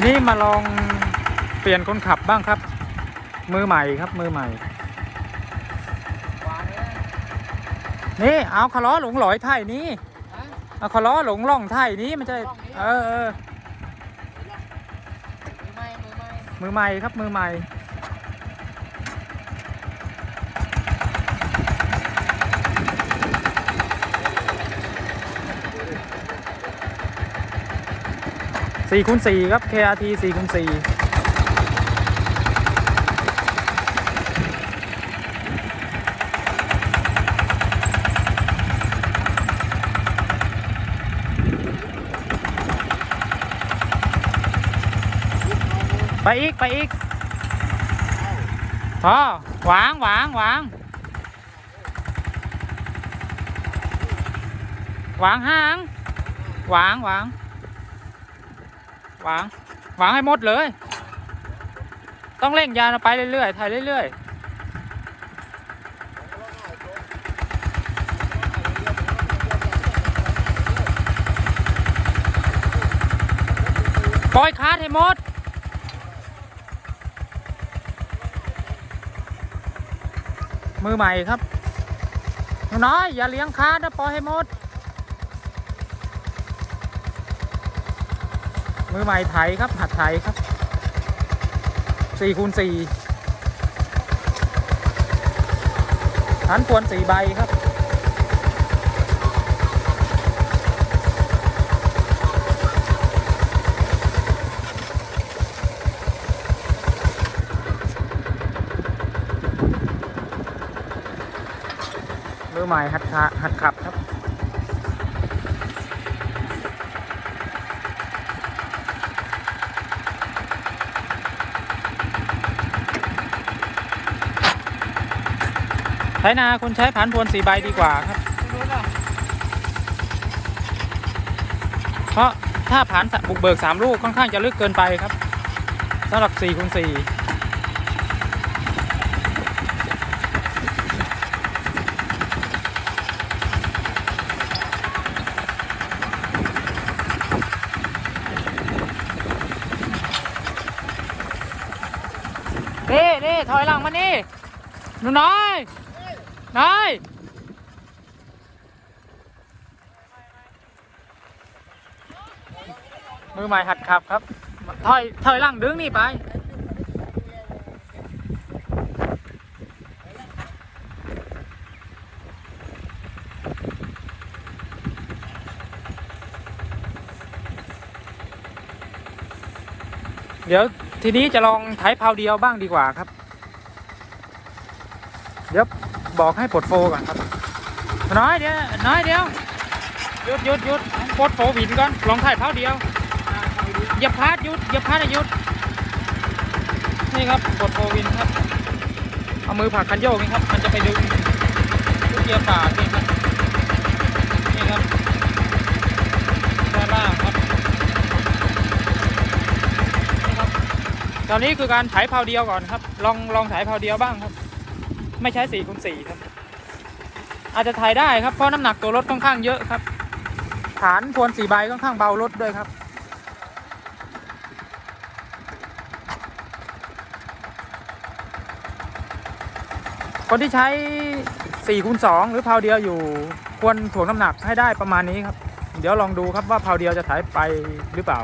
ทีนี้มาลองเปลี่ยนคนขับบ้างครับ มือใหม่ครับมือใหม่วางเลยนี่เอาคาล้อหลงหลอยไถ่นี้ฮะเอาคาล้อหลงล่องไถ่นี้มันจะร่องนี้เออเออมือไม้มือไม้มือใหม่ครับมือใหม่ สี่คูณสี่ครับ KRT สี่คูณสี่ไปอีก ไปอีกพอหวางหวางหวางหวางห้างวางวาง วางวางให้หมดเลย ต้องเร่งยานไปเรื่อยๆถ่ายเรื่อยๆปล่อยคาดให้หมดมือใหม่ครับนูน้อยอย่าเลี้ยงคาดนะปล่อยให้หมด มือใหม่ไถครับ หัดไถครับสี่คูณสี่ฐานควรสี่ใบครับมือใหม่หัดหัดขับครับ ใช้นาคุณใช้ผ่านพวนสีใบดีกว่าครับ เพราะถ้าผ่านบุกเบิกสามลูกค่อนข้างจะลึกเกินไปครับสำหรับสี่คูณสี่นี่นี่ถอยหลังมานี่หนูน้อย น้อยมือใหม่หัดขับครับถอยถอยหลังดึงนี่ไปเดี๋ยวทีนี้จะลองไถเผาเดียวบ้างดีกว่าครับ บอกให้ปลดโฟก่อนครับ น้อยเดียวน้อยเดียวหยุดหยุดหยุดปลดโฟวินก่อนลองไถเผาเดียวอย่าพลาดหยุดอย่าพลาดหยุดนี่ครับกดโฟวินครับ เอามือผักคันโยกนี่ครับ มันจะไปดึงลูกเกียร์ป่านี่ครับนี่ครับด้านล่างครับตอนนี้คือการไถเผาเดียวก่อนครับ ลองลองไถเผาเดียวบ้างครับ ไม่ใช้สี่คูณสี่ครับ อาจจะถ่ายได้ครับเพราะน้ำหนักตัวรถค่อนข้างเยอะครับ ฐานพวนสี่ใบค่อนข้างเบารถด้วยครับคนที่ใช้4คูณ2หรือเพาเดียวอยู่ควรถ่วงน้ำหนักให้ได้ประมาณนี้ครับ เดี๋ยวลองดูครับว่าเพาเดียวจะถ่ายไปหรือเปล่า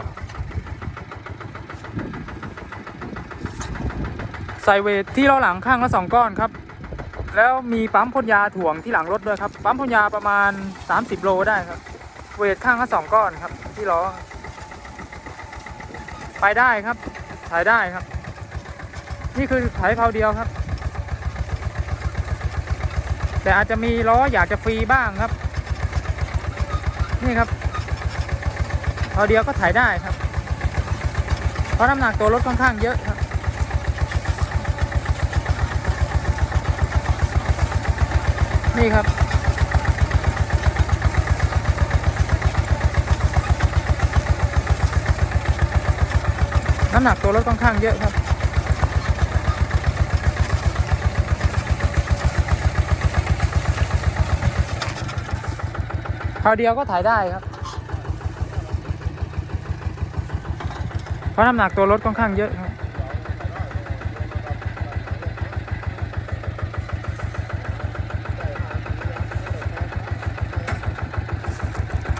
ใส่เวทที่ล้อหลังข้างละสองก้อนครับ แล้วมีปั๊มพ่นยาถ่วงที่หลังรถด้วยครับ ปั๊มพ่นยาประมาณ 30 โลได้ครับ เวทข้างละสองก้อนครับ ที่ล้อ ไปได้ครับถ่ายได้ครับ นี่คือถ่ายเพาเดียวครับ แต่อาจจะมีล้ออยากจะฟรีบ้างครับ นี่ครับเพอเดียวก็ถ่ายได้ครับ เพราะน้ำหนักตัวรถค่อนข้างเยอะครับ นี่ครับ น้ำหนักตัวรถค่อนข้างเยอะครับคราวเดียวก็ถ่ายได้ครับ เพราะน้ำหนักตัวรถค่อนข้างเยอะครับ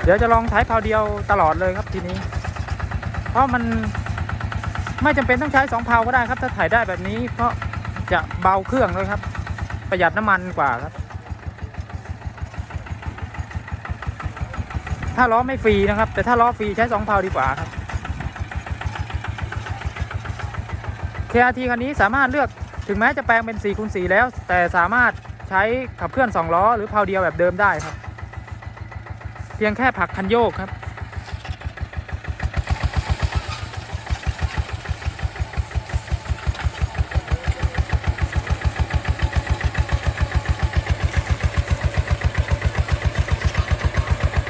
เดี๋ยวจะลองถ่ายเผาเดียวตลอดเลยครับทีนี้ เพราะมันไม่จำเป็นต้องใช้สองเผาก็ได้ครับ ถ้าถ่ายได้แบบนี้เพราะจะเบาเครื่องเลยครับ ประหยัดน้ำมันกว่าครับ ถ้าล้อไม่ฟรีนะครับ แต่ถ้าล้อฟรีใช้สองเผาดีกว่าครับ KRT คันนี้สามารถเลือกถึงแม้จะแปลงเป็น4คูณ4แล้ว แต่สามารถใช้ขับเคลื่อน2ล้อหรือเผาเดียวแบบเดิมได้ครับ เพียงแค่ผักคันโยกครับ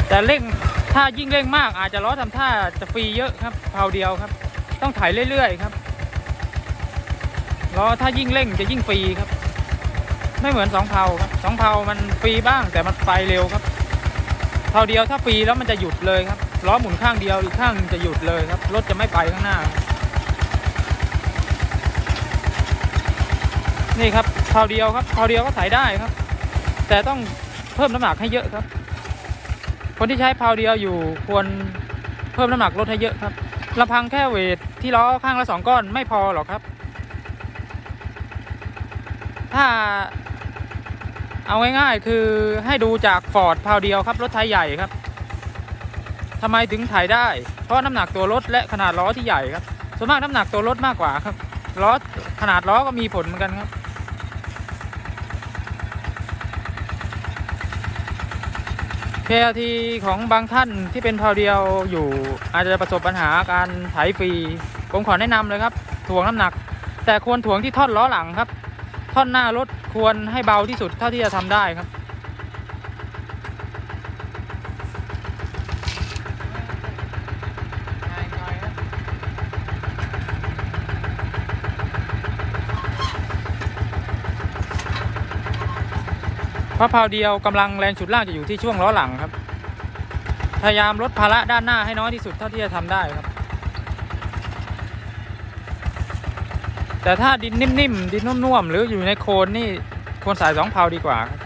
แต่เร่งถ้ายิ่งเร่งมากอาจจะล้อทำท่าจะฟรีเยอะครับเผาเดียวครับ ต้องถ่ายเรื่อยๆครับล้อถ้ายิ่งเร่งจะยิ่งฟรีครับ ไม่เหมือนสองเผาครับสองเผามันฟรีบ้างแต่มันไปเร็วครับ เผาเดียวถ้าฟรีแล้วมันจะหยุดเลยครับล้อหมุนข้างเดียวอีกข้างจะหยุดเลยครับรถจะไม่ไปข้างหน้า นี่ครับเผาเดียวครับเผาเดียวก็ถ่ายได้ครับ แต่ต้องเพิ่มน้ำหนักให้เยอะครับ คนที่ใช้เพาเดียวอยู่ควรเพิ่มน้ำหนักลดให้เยอะครับลำพังแค่เวทที่ล้อข้างละสองก้อนไม่พอหรอกครับ ถ้า เอาง่ายๆคือให้ดูจากฟอร์ดพาวเดียวครับ รถไทยใหญ่ครับทำไมถึงถ่ายได้ เพราะน้ำหนักตัวรถและขนาดล้อที่ใหญ่ครับ ส่วนมากน้ำหนักตัวรถมากกว่าครับ ล้อขนาดล้อก็มีผลเหมือนกันครับ KRT ของบางท่านที่เป็นพาวเดียวอยู่อาจจะประสบปัญหาการไถฟรี ผมขอแนะนำเลยครับถ่วงน้ำหนัก แต่ควรถ่วงที่ท่อนล้อหลังครับ ท่อนหน้ารถควรให้เบาที่สุดเท่าที่จะทำได้ครับเพราะพาวเดียวกำลังแรงฉุดล่ากจะอยู่ที่ช่วงล้อหลังครับ พยายามลดภาระด้านหน้าให้น้อยที่สุดเท่าที่จะทำได้ครับ แต่ถ้าดินนิ่มๆ ดินนุ่มๆ หรืออยู่ในโคลนนี่ควรสายสองเพาดีกว่าครับ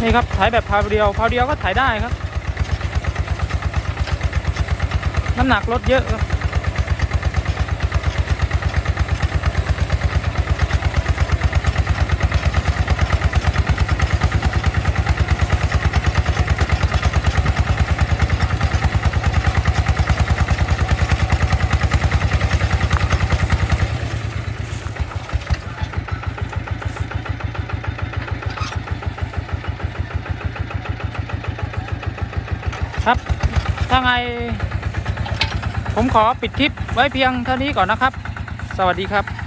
นี่ครับถ่ายแบบพาวเดียวพาวเดียวก็ถ่ายได้ครับ น้ำหนักลดเยอะครับาไง ผมขอปิดคลิปไว้เพียงเท่านี้ก่อนนะครับ สวัสดีครับ